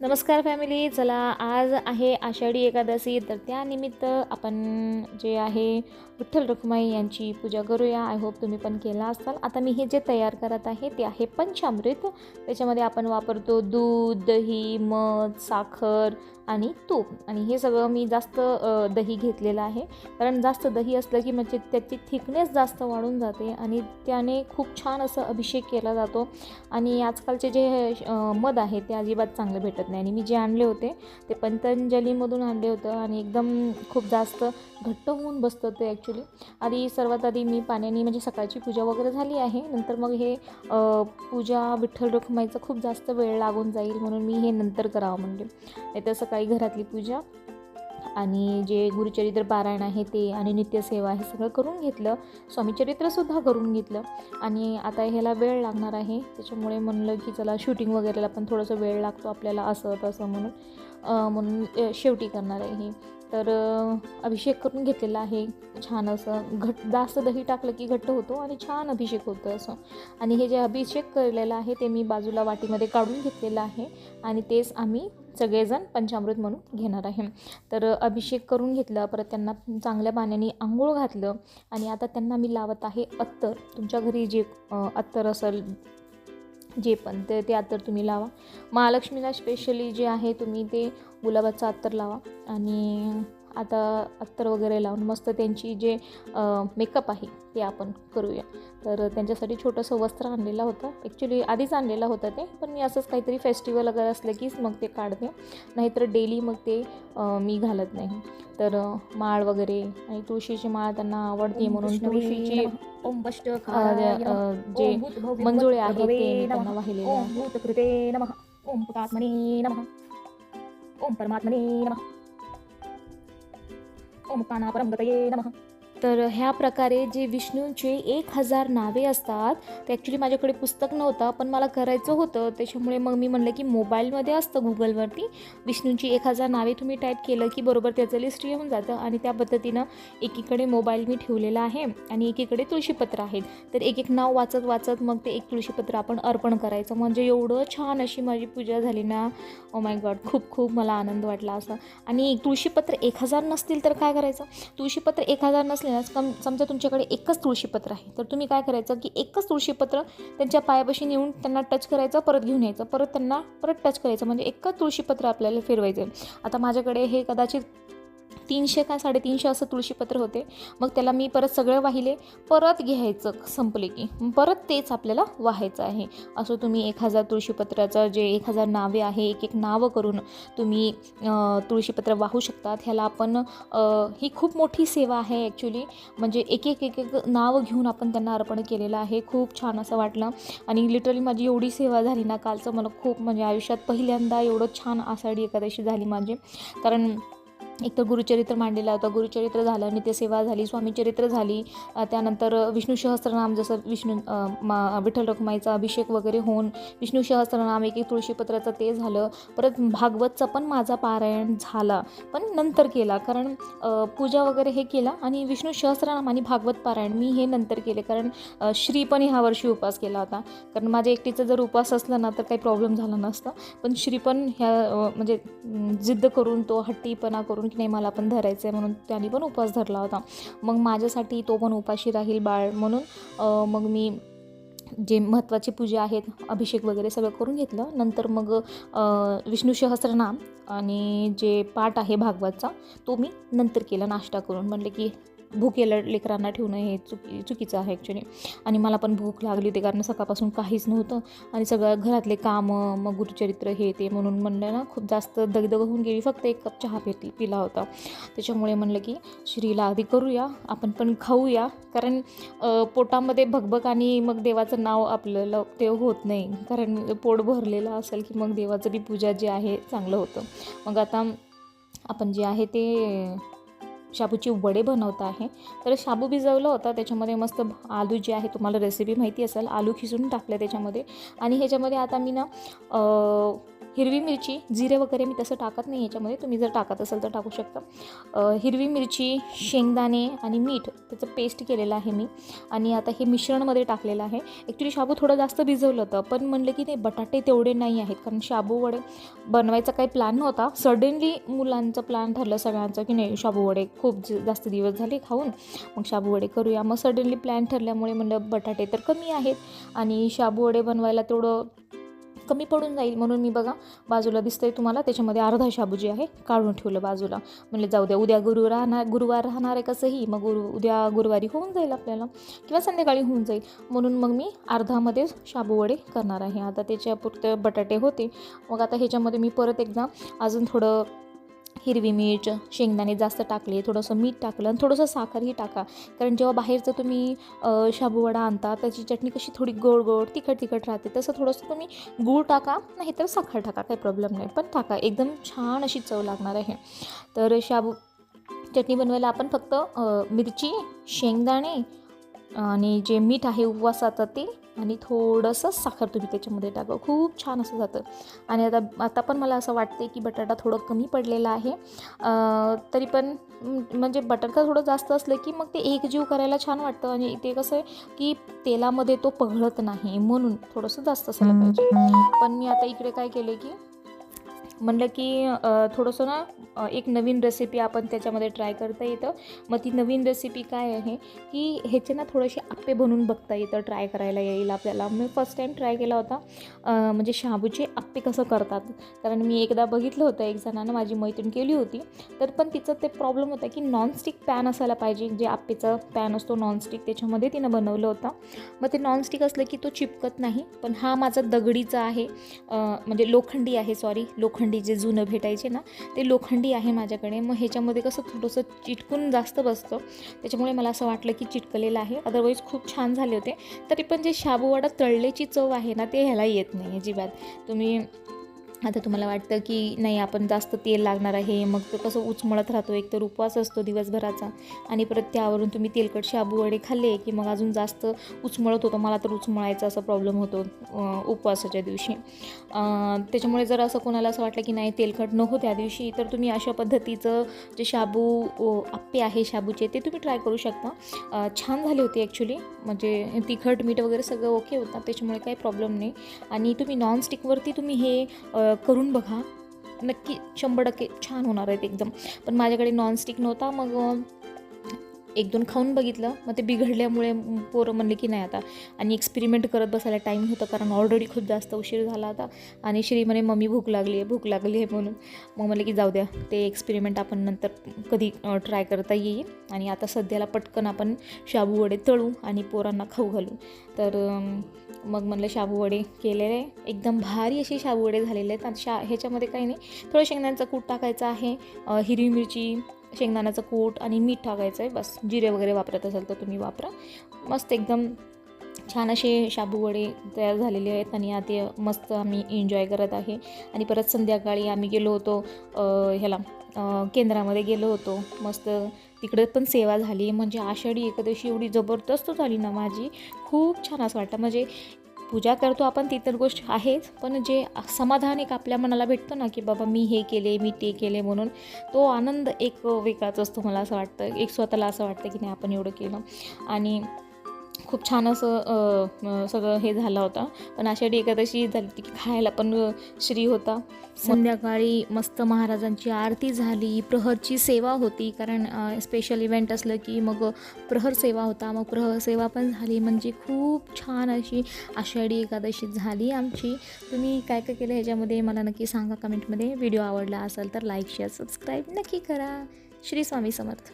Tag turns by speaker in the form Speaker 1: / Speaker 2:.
Speaker 1: नमस्कार फॅमिली चला आज आहे आषाढी एकादशी तर त्यानिमित्त आपण जे आहे विठ्ठल रखुमाई यांची पूजा करूया. आय होप तुम्ही पण केला असाल. आता मी हे जे तयार करत आहे ते आहे पंचामृत. त्याच्यामध्ये आपण वापरतो दूध दही मध साखर आणि तूप. आणि हे सगळं मी जास्त दही घेतलेलं आहे. कारण जास्त दही असलं की म्हणजे त्याची थिकनेस जास्त वाढून जाते आणि त्याने खूप छान असं अभिषेक केला जातो. आणि आजकालचे जे मध आहे ते अजिबात चांगलं भेटत नाही. आणि मी जे आणले होते ते पतंजलीमधून आणले होतं आणि एकदम खूप जास्त घट्ट होऊन बसतं ते ॲक्च्युली आधी सर्वात आधी मी पाण्याने म्हणजे सकाळची पूजा वगैरे झाली आहे. नंतर मग हे पूजा विठ्ठल रखुमाईचं खूप जास्त वेळ लागून जाईल म्हणून मी हे नंतर करावं म्हणले. नाही तर सकाळी घरातली पूजा आणि जे गुरुचरित्र पारायण आहे ते आणि नित्यसेवा हे सगळं करून घेतलं. स्वामीचरित्रसुद्धा करून घेतलं. आणि आता ह्याला वेळ लागणार आहे. त्याच्यामुळे म्हणलं की चला शूटिंग वगैरेला पण थोडंसं वेळ लागतो आपल्याला असं तसं म्हणून. म्हणून शेवटी करणार आहे तर अभिषेक करून घेतलेला आहे. छान असं घट जास्त दही टाकलं की घट्ट होतो आणि छान अभिषेक होतं असं. आणि हे जे अभिषेक केलेलं आहे ते मी बाजूला वाटीमध्ये काढून घेतलेलं आहे आणि तेच आम्ही सगळेजण पंचामृत म्हणून घेणार आहे. तर अभिषेक करून घेतलं परत त्यांना चांगल्या पाण्याने आंघोळ घातलं आणि आता त्यांना मी लावत आहे अत्तर. तुमच्या घरी जे अत्तर असेल जे पण ते ते अत्तर तुम्ही लावा. महालक्ष्मीला स्पेशली जे आहे तुम्ही ते गुलाबाचं अत्तर लावा. आणि आता अत्तर वगैरे लावून मस्त त्यांची जे मेकअप आहे ते आपण करूया. तर त्यांच्यासाठी छोटंसं वस्त्र आणलेलं होतं. ॲक्च्युली आधीच आणलेलं होतं ते पण मी असंच काहीतरी फेस्टिवल वगैरे असलं कीच मग ते काढते. नाहीतर डेली मग ते मी घालत नाही. तर माळ वगैरे आणि तुळशीची माळ त्यांना आवडते म्हणून तुळशीची जे मंजुळे आहेत ते त्यांना वाहिलेले
Speaker 2: ओम परमात्मने नमः. ओम काना परमगतये नमः।
Speaker 1: तर ह्या प्रकारे जे विष्णूचे एक हजार नावे असतात ते ॲक्च्युली माझ्याकडे पुस्तक नव्हतं पण मला करायचं होतं. त्याच्यामुळे मग मी म्हणलं की मोबाईलमध्ये असतं गुगलवरती. विष्णूची एक हजार नावे तुम्ही टाईप केलं की बरोबर त्याचं लिस्ट येऊन जातं आणि त्या पद्धतीनं एकीकडे मोबाईल मी ठेवलेला आहे आणि एकीकडे तुळशीपत्र आहेत. तर एक एक नाव वाचत वाचत मग ते एक तुळशीपत्र आपण अर्पण करायचं. म्हणजे एवढं छान अशी माझी पूजा झाली ना. ओ माय गॉड खूप खूप मला आनंद वाटला असं. आणि तुळशीपत्र एक हजार नसतील तर काय करायचं? तुळशीपत्र एक हजार नसले ना सम समजा तुमच्याकडे एकच तुळशीपत्र आहे तर तुम्ही काय करायचं की एकच तुळशीपत्र त्यांच्या पायापाशी नेऊन त्यांना टच करायचं परत घेऊन यायचं परत त्यांना परत टच करायचं. म्हणजे एकच तुळशीपत्र आपल्याला फिरवायचं आहे आता माझ्याकडे हे कदाचित तीनशे का साडेतीनशे असं तुळशीपत्र होते. मग त्याला मी परत सगळं वाहिले. परत घ्यायचं संपले की. परत तेच आपल्याला वाहायचं आहे. असं तुम्ही एक हजार तुळशीपत्राचं जे एक हजार नावे आहे एक एक नावं करून तुम्ही तुळशीपत्र वाहू शकतात. ह्याला आपण ही खूप मोठी सेवा आहे ॲक्च्युली म्हणजे एक एक एक एक नावं घेऊन आपण त्यांना अर्पण केलेलं आहे. खूप छान असं वाटलं. आणि लिटरली माझी एवढी सेवा झाली ना कालचं मला खूप म्हणजे आयुष्यात पहिल्यांदा एवढं छान आषाढी एकादशी झाली माझी. कारण एक तर गुरुचरित्र मांडलेला होता. गुरुचरित्र झालं नित्यसेवा झाली स्वामीचरित्र झाली. त्यानंतर विष्णू सहस्त्रनाम जसं विष्णू मा विठ्ठल रखुमाईचा अभिषेक वगैरे होऊन विष्णू सहस्त्रनाम एक एक तुळशीपत्राचं ते झालं. परत भागवतचा पण माझा पारायण झाला. पण नंतर केला कारण पूजा वगैरे हे केला आणि विष्णू सहस्त्रनाम आणि भागवत पारायण मी हे नंतर केले. कारण श्री पण ह्या वर्षी उपास केला होता. कारण माझ्या एकटीचा जर उपास असला ना तर काही प्रॉब्लेम झाला नसता. पण श्री पण ह्या म्हणजे जिद्द करून तो हट्टीपणा करून की नाही मला पण धरायचं आहे म्हणून त्याने पण उपवास धरला होता. मग माझ्यासाठी तो पण उपाशी राहील बाळ म्हणून मग मी जे महत्त्वाची पूजा आहेत अभिषेक वगैरे सगळं करून घेतलं. नंतर मग विष्णू सहस्रनाम आणि जे पाठ आहे भागवतचा तो मी नंतर केला नाश्ता करून. म्हणले की भूकेल्या लेकरांना ठेवणं हे चुकी चुकीचं आहे ॲक्च्युली आणि मला पण भूक लागली होती कारण सकाळपासून काहीच नव्हतं. आणि सगळं घरातले कामं मग गुरुचरित्र हे ते म्हणून म्हणलं ना खूप जास्त दगदग होऊन गेली. फक्त एक कप चहा पित पिला होता. त्याच्यामुळे म्हणलं की श्रीला आधी करूया आपण पण खाऊया. कारण पोटामध्ये भगभग आणि मग देवाचं नाव आपल्याला ते होत नाही. कारण पोट भरलेलं असेल की मग देवाचं बी पूजा जे आहे चांगलं होतं. मग आता आपण जे आहे ते शाबूचे वडे बनवत आहे. तर शाबू भिजवलं होता. त्याच्यामध्ये मस्त आलू जे आहे तुम्हाला रेसिपी माहिती असेल आलू खिसून टाकले त्याच्यामध्ये. आणि ह्याच्यामध्ये आता मी ना हिरवी मिरची जिरे वगैरे मी तसं टाकत नाही ह्याच्यामध्ये. तुम्ही जर टाकत असाल तर टाकू शकता. हिरवी मिरची शेंगदाणे आणि मीठ त्याचं पेस्ट केलेलं आहे मी. आणि आता हे मिश्रणमध्ये टाकलेलं आहे. ॲक्च्युली शाबू थोडं जास्त भिजवलं होतं पण म्हणलं की नाही बटाटे तेवढे नाही आहेत. कारण शाबू वडे बनवायचा काही प्लॅन नव्हता. सडनली मुलांचं प्लॅन ठरलं सगळ्यांचं की नाही शाबू वडे खूप ज- जास्त दिवस झाले खाऊन. मग शाबू वडे करूया. मग सडनली प्लॅन ठरल्यामुळे म्हणलं बटाटे तर कमी आहेत. आणि शाबू वडे बनवायला तेवढं कमी पडून जाईल म्हणून मी बघा बाजूला दिसतंय तुम्हाला. त्याच्यामध्ये अर्धा शाबू जे आहे काढून ठेवलं बाजूला. म्हणलं जाऊ द्या उद्या गुरु राहणार गुरुवार राहणार आहे कसंही. मग गुरु उद्या गुरुवारी होऊन जाईल आपल्याला. किंवा संध्याकाळी होऊन जाईल. म्हणून मग मी अर्धामध्ये शाबू वडे करणार आहे. आता त्याच्यापुरतं बटाटे होते. मग आता ह्याच्यामध्ये मी परत एकदा अजून थोडं हिरवी मिर्च शेंगदाणे जास्त टाकले थोडंसं मीठ टाकलं आणि थोडंसं साखरही टाका. कारण जेव्हा बाहेरचं तुम्ही शाबूवडा आणता त्याची चटणी कशी थोडी गोड गोड तिखट तिखट राहते तसं थोडंसं तुम्ही गूळ टाका नाहीतर साखर टाका काही प्रॉब्लेम नाही. पण टाका एकदम छान अशी चव लागणार आहे. तर शाबू चटणी बनवायला आपण फक्त मिरची शेंगदाणे आणि जे मीठ आहे उपवासाचं ते आणि थोडंसं साखर तुम्ही त्याच्यामध्ये टाका. खूप छान असं जातं. आणि आता आता पण मला असं वाटते की बटाटा थोडं कमी पडलेला आहे. तरी पण म्हणजे बटाटा थोडं जास्त असलं की मग ते एकजीव करायला छान वाटतं. आणि ते कसं आहे की तेलामध्ये तो पघळत नाही म्हणून थोडंसं जास्त असायला पाहिजे. पण मी आता इकडे काय केले की म्हणलं की थोडंसं ना एक नवीन रेसिपी आपण त्याच्यामध्ये ट्राय करता येतं. मग ती नवीन रेसिपी काय आहे की ह्याचे ना थोडेसे आप्पे बनवून बघता येतं ट्राय करायला येईल आपल्याला. मी फर्स्ट टाईम ट्राय केला होता. म्हणजे शाबूचे आप्पे कसं करतात. कारण मी एकदा बघितलं होतं एक जणानं माझी मैत्रीण केली होती. तर पण तिचं ते प्रॉब्लेम होता की नॉनस्टिक पॅन असायला पाहिजे. जे आप्पेचा पॅन असतो नॉनस्टिक त्याच्यामध्ये तिनं बनवलं होतं. मग ते नॉनस्टिक असलं की तो चिपकत नाही. पण हा माझा दगडीचा आहे. म्हणजे लोखंडी आहे सॉरी लोखंडी जे जुनं भेटायचे ना ते लोखंडी आहे माझ्याकडे. मग ह्याच्यामध्ये कसं थोडंसं चिटकून जास्त बसतं. त्याच्यामुळे मला असं वाटलं की चिटकलेलं आहे. अदरवाईज खूप छान झाले होते. तरी पण जे शाबूवाडा तळल्याची चव आहे ना ते ह्याला येत नाही अजिबात. तुम्ही आता तुम्हाला वाटतं की नाही आपण जास्त तेल लागणार आहे मग तो कसं उचमळत राहतो? एक तर उपवास असतो दिवसभराचा आणि परत त्यावरून तुम्ही तेलकट शाबू वडे खाल्ले की मग अजून जास्त उचमळत होतं. मला तर उचमळायचा असा प्रॉब्लेम होतो उपवासाच्या दिवशी. त्याच्यामुळे जर असं कोणाला असं वाटलं की नाही तेलकट नको त्या दिवशी तर तुम्ही अशा पद्धतीचं जे शाबू आप्पे आहे शाबूचे ते तुम्ही ट्राय करू शकता. छान झाले होते ॲक्च्युली म्हणजे तिखट मीठ वगैरे सगळं ओके होतं त्याच्यामुळे काही प्रॉब्लेम नाही. आणि तुम्ही नॉनस्टिकवरती तुम्ही हे करून बघा. नक्की शंभर टक्के छान होणार आहेत एकदम. पण माझ्याकडे नॉनस्टिक नव्हता मग एक दोन खाऊन बघितलं. मग ते बिघडल्यामुळे पोरं म्हणले की नाही आता. आणि एक्सपेरिमेंट करत बसायला टाईम होतं कारण ऑलरेडी खूप जास्त उशीर झाला होता. आणि श्री म्हणे मम्मी भूक लागली आहे भूक लागली आहे म्हणून. मग म्हणलं की जाऊ द्या. ते एक्सपेरिमेंट आपण नंतर कधी ट्राय करता येईल. आणि आता सध्याला पटकन आपण शाबू वडे तळू आणि पोरांना खाऊ घालू. तर मग म्हणलं शाबू वडे केलेले. एकदम भारी असे शाबू वडे झालेले आहेत. आणि शा ह्याच्यामध्ये काही नाही. थोडं शेंगदाण्याचा कूट टाकायचं आहे. हिरवी मिरची शेंगदाण्याचं कूट आणि मीठ टाकायचं आहे. बस जिरे वगैरे वापरत असाल तर तुम्ही वापरा. मस्त एकदम छान असे शाबू वडे तयार झालेले आहेत आणि आता मस्त आम्ही एन्जॉय करत आहे. आणि परत संध्याकाळी आम्ही गेलो होतो ह्याला केंद्रामध्ये गेलो होतो. मस्त तिकडे पण सेवा झाली. म्हणजे आषाढी एकादशी एवढी जबरदस्त झाली ना माझी. खूप छान असं वाटतं. म्हणजे पूजा करतो आपण ती तर गोष्ट आहेच. पण जे समाधान एक आपल्या मनाला भेटतो ना की बाबा मी हे केले मी ते केले म्हणून तो आनंद एक वेगळाच असतो मला असं वाटतं. एक स्वतःला असं वाटतं की नाही आपण एवढं केलं. आणि खूप छान असं सगळं हे झालं होतं. पण आषाढी एकादशी झाली होती की खायला पण श्री होता. संध्याकाळी मस्त महाराजांची आरती झाली प्रहरची सेवा होती. कारण स्पेशल इव्हेंट असलं की मग प्रहर सेवा होता. मग प्रहर सेवा पण झाली. म्हणजे खूप छान अशी आषाढी एकादशी झाली आमची. तुम्ही काय काय केलं ह्याच्यामध्ये मला नक्की सांगा कमेंटमध्ये. व्हिडिओ आवडला असेल तर लाईक शेअर सबस्क्राईब नक्की करा. श्री स्वामी समर्थ.